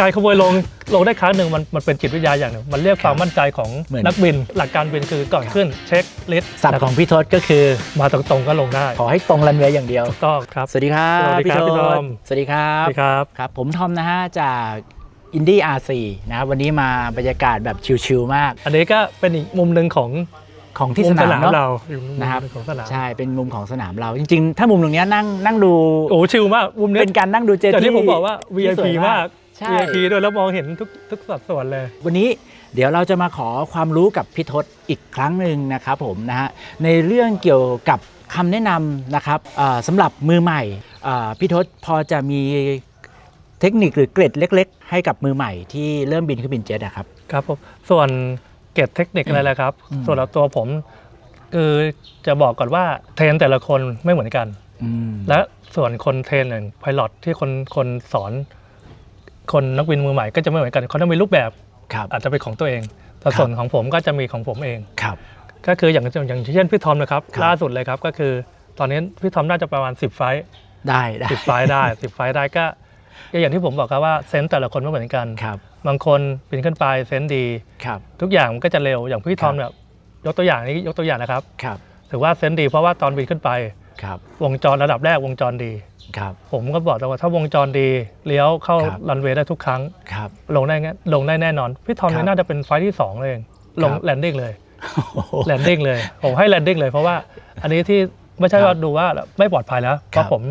การขโมยลงลงได้ครั้งหนึ่งมันมันเป็นจิตวิทยาอย่างหนึ่งมันเรียกความมั่นใจของเหมือน นักบิน หลักการบินคือก่อนขึ้นเช็คลิสต์ศัพท์ของพี่ทศก็คือ มาตรงๆก็ลงได้ขอให้ตรงรันเวย์อย่างเดียว ถูกต้องครับ สวัสดีครับสวัสดีครับพี่พี่ททศอมสวัสดีครับสวัสดีครับ ครับ ผมทอมนะฮะจากอินดี้อาร์ซีนะครับวันนี้มาบรรยากาศแบบชิลๆมากอันนี้ก็เป็นอีกมุมหนึ่งของของที่มุสนามเนาะเราอีกมุมหงนะครับของสนามใช่เป็นมุมของสนามเรา จริงๆ ถ้ามุมตรงเนี้ยนั่งนั่งดู โอ้ชิลมากมุมนี้เป็นการนั่งดูเจอย่างที่ที่ผมบอกว่า ที่ส VIP วยมาก ใช่ VIP ด้วยแล้วมองเห็นทุกทุกสัดส่วนเลย วันนี้เดี๋ยวเราจะมาขอความรู้กับพี่ทศอีกครั้งหนึ่งนะครับผมนะฮะในเรื่องเกี่ยวกับคำแนะนำนะครับอ่าสำหรับมือใหม่อ่าพี่ทศพอจะมีเทคนิคหรือเกร็ดเล็ก ๆ ให้กับมือใหม่ที่เริ่มบินเครื่องบินเจ็ตอะครับ ครับผมส่วนเก็บเทคนิคอะไรแหละครับ อืม ส่วนเราตัวผมคือจะบอกก่อนว่าเทรนแต่ละคนไม่เหมือนกัน อืมและส่วนคนเทรนอย่างพายロที่คนคนสอน คนนักบินมือใหม่ก็จะไม่เหมือนกันเขาต้องมีรูปแบบครับ อาจจะเป็นของตัวเอง แต่ครับส่วนของผมก็จะมีของผมเอง ครับ ก็คืออย่างอย่างเช่นพี่ทอมนะครับครับ ล่าสุดเลยครับก็คือตอนนี้พี่ทอมน่าจะประมาณ 10 ไฟท์ได้ได้10ไฟท์ได้10ไฟท์ได้ก็ก็อย่างที่ผมบอกครับว่าเซนส์แต่ละคนไม่เหมือนกัน ครับบางคนบินขึ้นไปเซนส์ดี ครับ ทุกอย่างมันก็จะเร็วอย่างพี่ทอมครับเนี่ยยกตัวอย่างนี้ยกตัวอย่างนะครับ ครับ ถือว่าเซนส์ดีเพราะว่าตอนบินขึ้นไป ครับวงจรระดับแรกวงจรดีครับ ผมก็บอกแต่ว่าถ้าวงจรดีเลี้ยวเข้าครับ รันเวย์ได้ทุกครั้ง ครับ ลงได้แน่ลงได้แน่นอน พี่ทอมครับนี่น่าจะเป็นไฟล์ที่2เลยเองลงครับ แลนดิ้งเลยโอ้โหแลนดิ้งเลย ผมให้แลนดิ้งเลยเพราะว่าอันนี้ที่ไม่ใช่ครับว่าดูว่าไม่ปลอดภัยแล้วเพครัราะบผม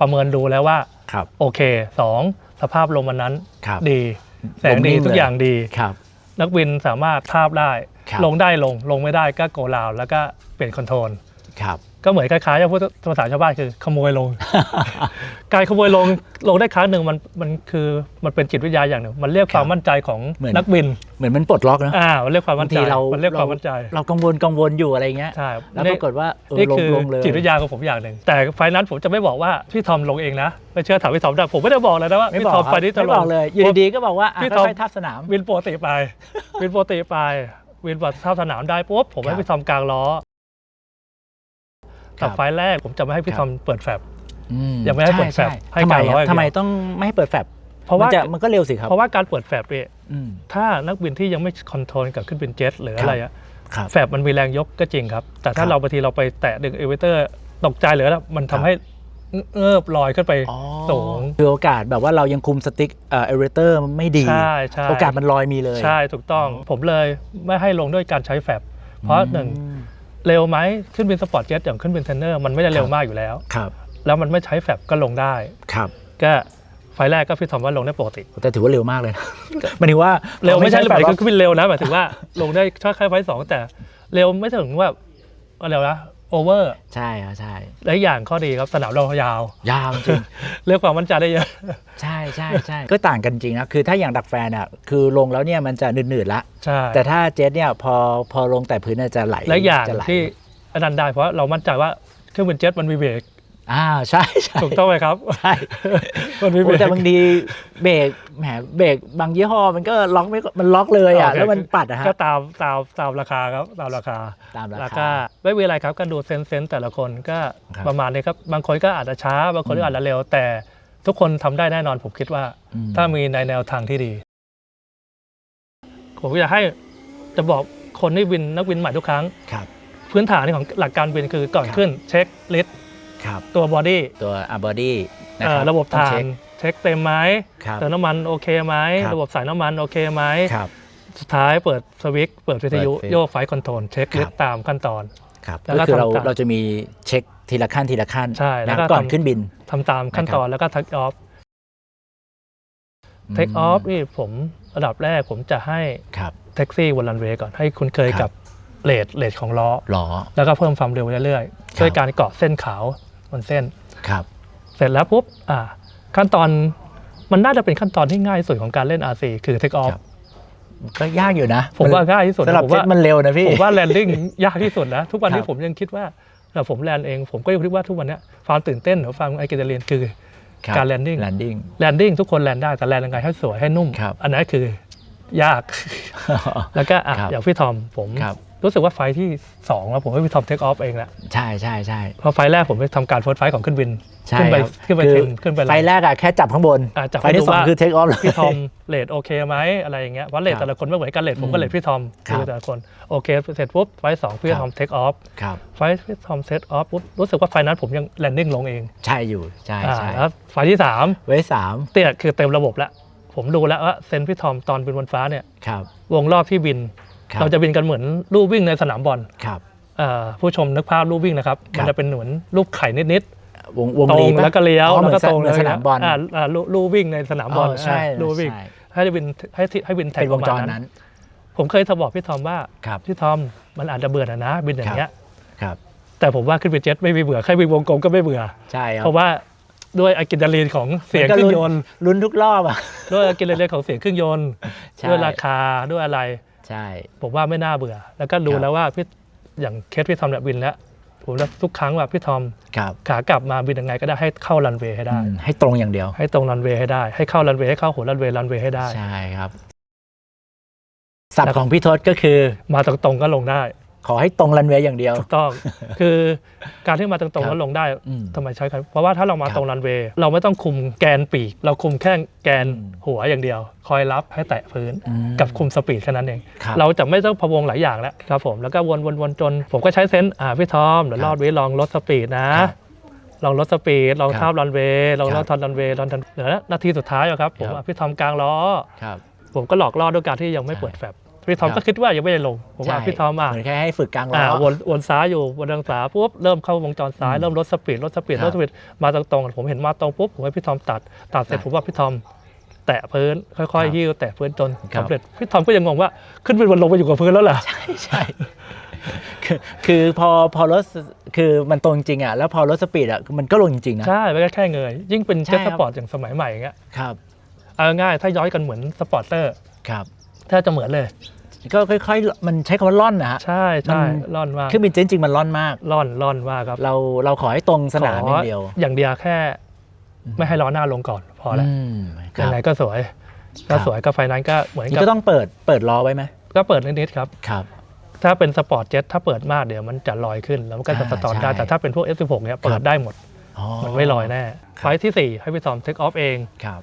ประเมินดูแล้วว่า ครับ โอเคสองสภาพลมวันนั้นครับดี แสงลมนิ่ดีงทุกเลย อย่างดี ครับ นักบินสามารถทาบได้ ครับ ลงได้ลงลงไม่ได้ก็โกลาว แล้วก็เปลี่ยนคอนโทรล ครับ ก็เหมือนคล้ายๆอย่างพูดภาษาชาวบ้านคือขโมยลง การขโมยลงลงได้ครั้งหนึ่งมันมันคือมันเป็นจิตวิทยาอย่างหนึ่งมันเรียกความมั่นใจของเหมือนนักบิน เหมือนมันปลดล็อกเนอะอ่ามันเรียกความมั่บางนใจทีเรามันเรียกความมั่นใจ เรากังวลกังวลอยู่อะไรเงี้ยใช่แล้วปนี่รากฏว่าเออนี่ลงคือลงเลยจิตวิทยาของผมอย่างหนึ่งแต่ไฟล์นั้นผมจะไม่บอกว่าพี่ทอมลงเองนะไม่เชื่อถามพี่ทอมได้ผมไม่ได้บอกเลยนะว่าไม่พี่บอกทอมครับไฟล์นี้จะไม่ลบอกงเลยอยู่ดีๆก็บอกว่าอะพี่ทอมค่อยๆทับสนามวินปกติไปวินปกติไปวินปกติเท่าสนามได้ปุ๊บผมครัให้บพี่ทอมกลางล้อครั กับบไฟล์แรกผมจะไม่ให้พี่คทรับอมเปิดแฟบอืยังไม่ให้เปิดแฟลชช่ให้ทำไมการร้อยอะอย่างเดียวทำไมต้องไม่ให้เปิดแฟบเพราะว่ามันจะมันก็เร็วสิครับเพราะว่าการเปิดแฟบเนี่ยอืมถ้านักบินที่ยังไม่คอนโทรลกับขึ้นเป็นเจ็ตหรืออะไรอะครับแฟบมันมีแรงยกก็จริงครับ แต่ถ้าครับเราบางทีเราไปแตะดึงเอเวเตอร์ตกใจหรืออะไรมันครัทำบให้เงือบลอยขึ้นไปอ๋อสูงคือโอกาสแบบว่าเรายังคุมสติ๊กเอ่อเอเรเตอร์ไม่ดีใช่ใช่โอกาสมันลอยมีเลย ใช่ถูกต้อง ผมเลยไม่ให้ลงด้วยการใช้แฟบเพราะหนึ่งอืม เร็วไหมขึ้นบินสปอร์ตเจ็ตอย่างขึ้นบินเทรนเนอร์มันไม่ได้เร็วมากอยู่แล้ว ครับ แล้วมันไม่ใช้แฟบก็ลงได้ ครับ ก็ไฟล์แรกก็พี่ทอมว่าลงได้ปกติ แต่ถือว่าเร็วมากเลยนะหมายถึงว่าเร็วไม่ใช่หแฟมายบถึงขึ้นเร็วนะหมายถึงว่าลงได้ถ้าแค่ไฟล์สองแต่เร็วไม่ถึงว่าเร็วนะ โอเวอร์ใช่ครับใช่และอีกอย่างข้อดีครับสนามเรายาว ยาวจริงเรียกความมั่นใจได้เยอะใช่ใช่ใช่ก็ต่างกันจริงนะคือถ้าอย่างดักแฟนอะคือลงแล้วเนี่ยมันจะหนืดๆละใช่แต่ถ้าเจ็ตเนี่ยพอพอลงแต่พื้นเนี่ยจะไหลและอีกอย่างจะไหลที่อนันต์ได้เพราะเรามั่นใจว่าเครื่องบินเจ็ตมันมีเบรก อ่าใช่ใช่ถูกต้องไหมครับใช่มันมีเบรโอ้กแต่บางทีเบรกแหมเบรกบางยี่ห้อมันก็ล็อกไม่มันล็อกเลยอะโอเคแล้วมันปัดอะฮะก็ตามตามตามราคาครับตามราคาตามราแล้วคาก็ไม่มีอะไรครับก็ดูเซนส์เซนส์แต่ละคนก็ครับประมาณนี้ครับบางคนก็อาจจะช้าบางคนอืก็มอาจจะเร็ว แต่ทุกคนทำได้แน่นอนผมคิดว่าอืมถ้ามีในแนวทางที่ดี ผมอยากให้จะบอกคนที่บินนักบินใหม่ทุกครั้งครับพื้นฐานของหลักการบินคือก่อนครับขึ้นเช็คลิสต์ ครับตัวบอดี้ตัวอะบอดี้นะเอ่คอรับระบบต้องทาเช็นคเช็คเต็มไหมครับเติมน้ำมันโอเคไหมครับระบบสายน้ำมันโอเคไหมครับสุดท้ายเปิดสวิตช์เปิดวิทยุเปิดไฟโยกไฟคอนโทรลเช็คลิสครัต์บตามขั้นตอนครับแล้วก็ก็คือเราทำตามเราจะมีเช็คทีละขั้นทีละขั้นใช่แล้วนะก็ก่อนทำขึ้นบินทำตามขั้นตอนแล้วก็ take off take off นี่ผมระดับแรกผมจะให้ครับแท็กซี่บนรันเวย์ก่อนให้คุ้นเคยครับกับเลทเลทของล้อล้อ แล้วก็เพิ่มความเร็วเรื่อยครับๆด้วยการเกาะเส้นขาว บนเส้น ครับ เสร็จแล้วปุ๊บอ่าขั้นตอนมันน่าจะเป็นขั้นตอนที่ง่ายที่สุดของการเล่น RC คือ take off ครับ ก็ยากอยู่นะผมว่าง่ายที่สุดสำหรับผมเจ็ตว่ามันเร็วนะพี่ ผมว่าแลนดิ้งยากที่สุดนะ ทุกวันคนี้รับ ผมยังคิดว่าแต่ผมแลนเองผมก็ยังคิดว่าทุกวันเนี้ยความตื่นเต้นหรือความไอเกเรียนคือครับการ landing แลนดิ้ง แลนดิ้งทุกคนแลนได้แต่แลนยังไงให้สวยให้นุ่ม ครับ อันนั้นคือยาก แล้วก็อะครับอย่างพี่ทอมผมครับ รู้สึกว่าไฟล์ที่สองแล้วผมให้พี่ทอมเทคออฟเองแหละใช่ใช่ใช่เพราะไฟล์แรกผมไปทำการเฟิร์สไฟล์ของขึ้นบินใช่ขึ้นไปครับขึ้นไปคือเทนขึ้นไปไฟล์แรกอะแค่จับข้างบน อะจับไฟล์ที่ให้ดูสองว่าคือเทคออฟเลย พี่ทอมเลทโอเคไหมอะไรอย่างเงี้ยเพราะเลทครับแต่ละคนไม่เหมือนกันเลทผมก็เลทพี่ทอมครับคือแต่ละคนโอเคเสร็จปุ๊บไฟล์สองพี่ครับ ทอมเทคออฟครับ ไฟล์พี่ทอมเซตออฟปุ๊บรู้สึกว่าไฟล์นั้นผมยังแลนดิ้งลงเองใช่อยู่ใช่อ่าใช่แล้วไฟล์ที่สามไว้สามเตี้ยคือเต็มระบบแล้วผมดูแล้วว่าเซนพี่ทอมตอนบินบนฟ้าเนี่ย ครับ วงรอบที่บินคบ เราจะบินกันเหมือนลูกวิ่งในสนามบอลครับเอ่อผู้ชมนึกภาพลูกวิ่งนะครับครับมันจะเป็นเหมือนลูกไข่นิดวงวงๆตรรีงปะแล้วก็เลี้ยวอ๋อเหมืแล้อวนก็ตรงเหมือนสนามบอลอ่าอ่าลูกลูกวิ่งในสนามบอลอ๋อใช่อ่าลูกวิ่งใช่ให้บินให้ที่ให้บินแท็กเป็นปวงระมาจณรนั้นั้นนผมเคยบอกพี่ทอมว่าครับพี่ทอมมันอาจจะเบื่อนะนะบินอย่างเงี้ยครับแต่ผมว่าขึ้นไปเจ็ตไม่มีเบื่อแค่บินวงกลมก็ไม่เบื่อใช่ครับเพราะว่าด้วยอะกินาลีนของเสียงมันเคก็รื่องลุ้นยนต์ลุ้นทุกรอบอะด้วยอะกินาลีนของเสียงเครื่องยนต์ใช่ด้วยราคาด้วยอะไร ใช่ ผมว่าไม่น่าเบื่อ แล้วก็ดูครับ แล้วว่าพี่อย่างเคสพี่ทอมเนี่ยบินแล้วผมแล้วทุกครั้งว่าพี่ทอมครับขากลับมาบินยังไงก็ได้ให้เข้ารันเวย์ให้ได้ อืมให้ตรงอย่างเดียว ให้ตรงรันเวย์ให้ได้ ให้เข้ารันเวย์ให้เข้าหัวรันเวย์รันเวย์ให้ได้ ใช่ครับศัพท์ของพี่ทศก็คือมาตรงๆก็ลงได้ ขอให้ตรงรันเวย์อย่างเดียว ถูกต้อง คือการที่มาตรงครัๆบแล้วลงได้อืมทำไมใช้ครับ เพราะว่าถ้าเรามาครับตรงรันเวย์เราไม่ต้องคุมแกนปีก เราคุมแค่แกนอืมหัวอย่างเดียว คอยรับให้แตะพื้น อืมกับคุมสปีดแค่นั้นเอง ครับเราจะไม่ต้องพะวงหลายอย่างแล้วครับผม แล้วก็วนวนวนจน ผมก็ใช้เซนส์อ่าพี่ทอมเดี๋ยวครับรอดวิลองลดสปีดนะ ครับลองลดสปีด ลองครับทาบรันเวย์ ลองคลรัดบทันรันเวย์ลองทันเหลือนาทีสุดท้ายอะครับผมครับ อะพี่ทอมกลางล้อ ครับ ผมก็หลอกล่อด้วยการที่ยังไม่ใช่เปิดแฟบ พี่ทอมครับก็คิดว่ายังไม่ได้ลงผมว่าใช่พี่ทอมอะเหมือนแค่ให้ฝึกกลางล้อ่าอวนวนซ้ายอยู่วนทางซ้ายปุ๊บเริ่มเข้าวงจรซ้ายอืมเริ่มลดสปีดลดสปีดครัลบดสปีดมาตรงๆผมเห็นมาตรงปุ๊บผมให้พี่ทอมตัดตัดเสร็จครับผมว่าพี่ทอมแตะพื้นค่ครัอยบๆยิ้วแตะพื้นจนครับสำเร็จพี่ทอมก็ยังงงว่าขึ้นไปบนลงไปอยู่กับพื้นแล้วล่ะใช่ใช่คือคือพอพอรถคือมันตรงจริงอะแล้วพอรถสปีดอะมันก็ลงจริงๆนะใช่ไม่ก็แค่เงยยิ่งเป็นใช่เจ็ตครัสบปอร์ตอย่างสมัยใหม่อย่างเงี้ยครับเอาง่ายๆถ้าย้อยกันเหมือนสปอร์ตเตอร์ครับ ถ้าจะเหมือนเลย ก็ค่อยๆ มันใช้คำว่าล่อนนะฮะ ใช่ใช่มัน ร่อนมากเครื่องบินเจนจริงมันล่อนมาก ร่อนร่อนมากครับเราเราขอให้ตรงสนามขอย่างเดียวอย่างเดียวแค่ ไม่ให้ล้อหน้าลงก่อนพอแล้วอืมคยัรับ งไงก็สวยครัก็บ สวยก็ไฟนั้นก็เหมือนนี่กับก็ต้องเปิดเปิดล้อไว้ไหมก็เปิดนิดๆครับ ครับ ถ้าเป็นสปอร์ตเจ็ตถ้าเปิดมากเดี๋ยวมันจะลอยขึ้น แล้วมันก็จะอ่าสะท้อนได้ใช่แต่ถ้าเป็นพวก F16 เนี่ยเปิครัดบ ได้หมด อ๋อมันไม่ลอยแน่ครับไฟล์ที่ 4 ให้พี่ทอมเทคออฟเอง ครับ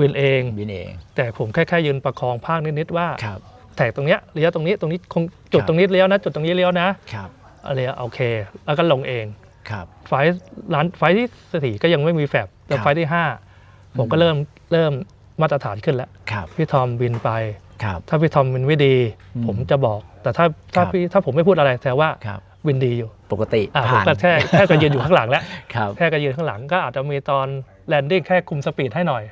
วินเองบินเอง แต่ผมแค่แค่ยืนประคองภาคนิดๆว่าครับแท็กตรงเนี้ยเลี้ยวตรงนี้ตรงนี้คงจุดครับตรงนี้เลี้ยวนะ จุดตรงนี้เลี้ยวนะครับอะไรอะโอเค แล้วก็ลงเองครับไฟล์ร้านไฟล์ที่สี่ก็ยังไม่มีแฟบแต่ครับไฟล์ที่5ผมก็เริ่มเริ่มมาตรฐานขึ้นแล้วครับพี่ทอมบินไปครับถ้าพี่ทอมบินไม่ดีอืมผมจะบอก แต่ถ้าถ้าครับพี่ถ้าผมไม่พูดอะไรแต่ว่าครับวินดีอยู่ปกติอะผมผ่านก็แค่แค่จะยืนอยู่ข้างหลังแล้วครับแค่ก็ยืนข้างหลังก็อาจจะมีตอนแลนดิ้งแค่คุมสปีดให้หน่อย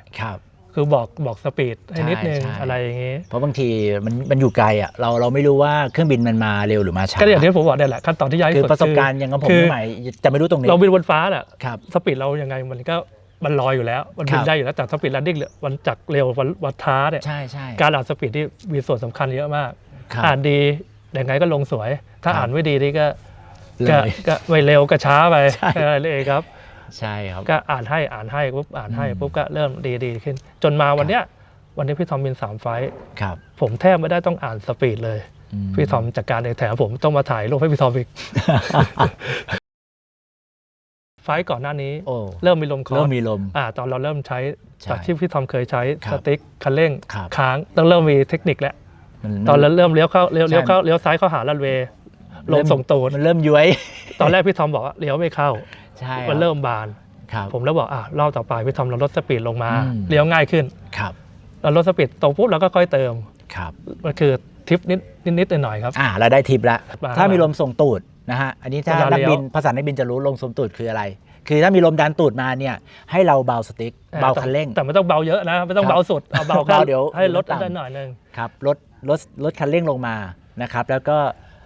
ครับคือบอกบอกสปีดให้นิดนึงใช่ใช่ อะไรอย่างงี้ เพราะบางทีมันมันอยู่ไกลอะเราเราไม่รู้ว่าเครื่องบินมันมาเร็วหรือมาช้าก็อย่างที่ผมบอกเนี่ยแหละขั้นตอนที่ยากคืที่อสุดประสบการณ์อย่างกับผมคือใหม่จะไม่รู้ตรงนี้เราบินบนฟ้าน่ะครับ สปีดเรายังไงมันก็มันลอยอยู่แล้ว มันบิครันบได้อยู่แล้วแต่สปีดแลนดิ้งมันจากเร็ววันวันท้าเนี่ยใช่ใช่การอ่านสปีดที่มีส่วนสำคัญเยอะมาก ครับ อ่านดียังไงก็ลงสวย ถ้าครับ อ่านไม่ดีนี่ก็เลก็ย ก็ไม่เร็วก็ช้าไปใช่แค่นั้นเองครับ ใช่ครับ ก็อ่านให้อ่านให้ปุ๊บอ่านให้อืมปุ๊บก็เริ่มดีดีขึ้น จนมาวันเนี้ยวันนี้พี่ทอมบินสามไฟล์ครับผมแทบไม่ได้ต้องอ่านสปีดเลย พี่ทอมจัดการเองแถมผมต้องมาถ่ายรูปให้พี่ทอมอีกไฟล์ก่อนหน้านี้โอ้เริ่มมีลมคอเริ่ร์มสมีลมอ่าตอนเราเริ่มใช้ใช่จากที่พี่ทอมเคยใช้ครัสบติ๊กคันเร่งครับค้างต้องเริ่มมีเทคนิคแล้วมันตอนเราเริ่มเลี้ยวเข้าเลี้ยวใช่เลี้ยวเข้าเลี้ยวซ้ายเข้าหาลันเวย์ลเริ่งมส่งตูดมันเริ่มย้วย ตอนแรกพี่ทอมบอกว่าเลี้ยวไม่เข้า ใช่มันเริ่มบาน ครับ ผมแล้วบอกอะรอบต่อไปพี่ทอมเราลดสปีดลงมาอืม เลี้ยวง่ายขึ้น ครับเราลดสปีดตรงปุ๊บเราก็ค่อยเติมครับมันคือทิปนิดนิดนิดหน่อยๆครับ อ่าเราได้ทิปแล้ว มาถ้ามีลมส่งตูดนะฮะอันนี้ถ้าเวลานักบินเลี้ยวภาษานักบินจะรู้ลมส่งตูดคืออะไร คือถ้ามีลมดันตูดมาเนี่ยให้เราเบาสติ๊กเบาคันเร่ง แต่ไม่ต้องเบาเยอะนะไม่ต้องครับเบาสุดเอาเบาแค่เบาเดี๋ยวให้ลดต่ำ ได้หน่อยนึง ครับลดลดลดคันเร่งลงมานะครับแล้วก็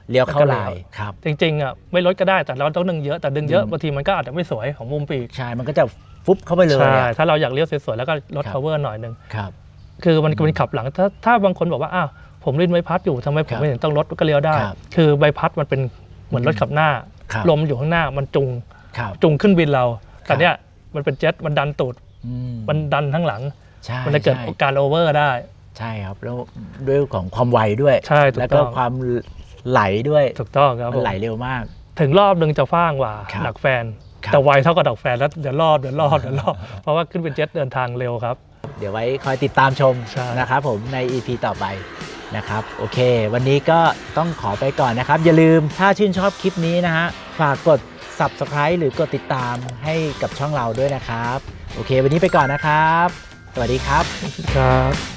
เลี้ยวเข้าแล้วก็เลี้ลายวยครับจริงๆอะไม่ลดก็ได้แต่เราต้องดึงเยอะแต่ดึงเยอะอืมบางทีมันก็อาจจะไม่สวยของมุมปีกใช่มันก็จะฟุบเข้าไปเลยใช่อะถ้าเราอยากเลี้ยวสวยๆแล้วก็ลดครับ power หน่อยนึงครับคือมันเป็นขับหลังถ้าถ้าบางคนบอกว่าอ้าวผมลิ้นใบพัดอยู่ทำไมผครัมบไม่เห็นต้องลดก็เลี้ยวได้ครับคือใบพัดมันเป็นเหมือนรถขับหน้าครับลมอยู่ข้างหน้ามันจุงครับจุงขึ้นบินเราครัแต่บเนี้ยมันเป็นเจ็ตมันดันตูดอืมมันดันทั้งหลังใช่มันจะเกิดใช่การโอเวอร์ได้ ใช่ครับ แล้วด้วยของความไวด้วยใช่ถูกแล้วต้ก็องความ ไหลด้วยถูกต้องครับมัผนมไหลเร็วมาก ถึงรอบหนึ่งจะฟ้างกว่าครับดักแฟนครับแต่ไวเท่ากับดักแฟนแล้วเดี๋ยวรอบเดี๋ยวรอบเดี๋ยวรอบเพราะว่าขึ้นเป็นเจ็ตเดินทางเร็วครับ เดี๋ยวไว้คอยติดตามชมใช่นะครับผมใน EP ต่อไปนะครับโอเค วันนี้ก็ต้องขอไปก่อนนะครับ อย่าลืมถ้าชื่นชอบคลิปนี้นะฮะฝากกด Subscribe หรือกดติดตามให้กับช่องเราด้วยนะครับ โอเค วันนี้ไปก่อนนะครับ สวัสดีครับครับ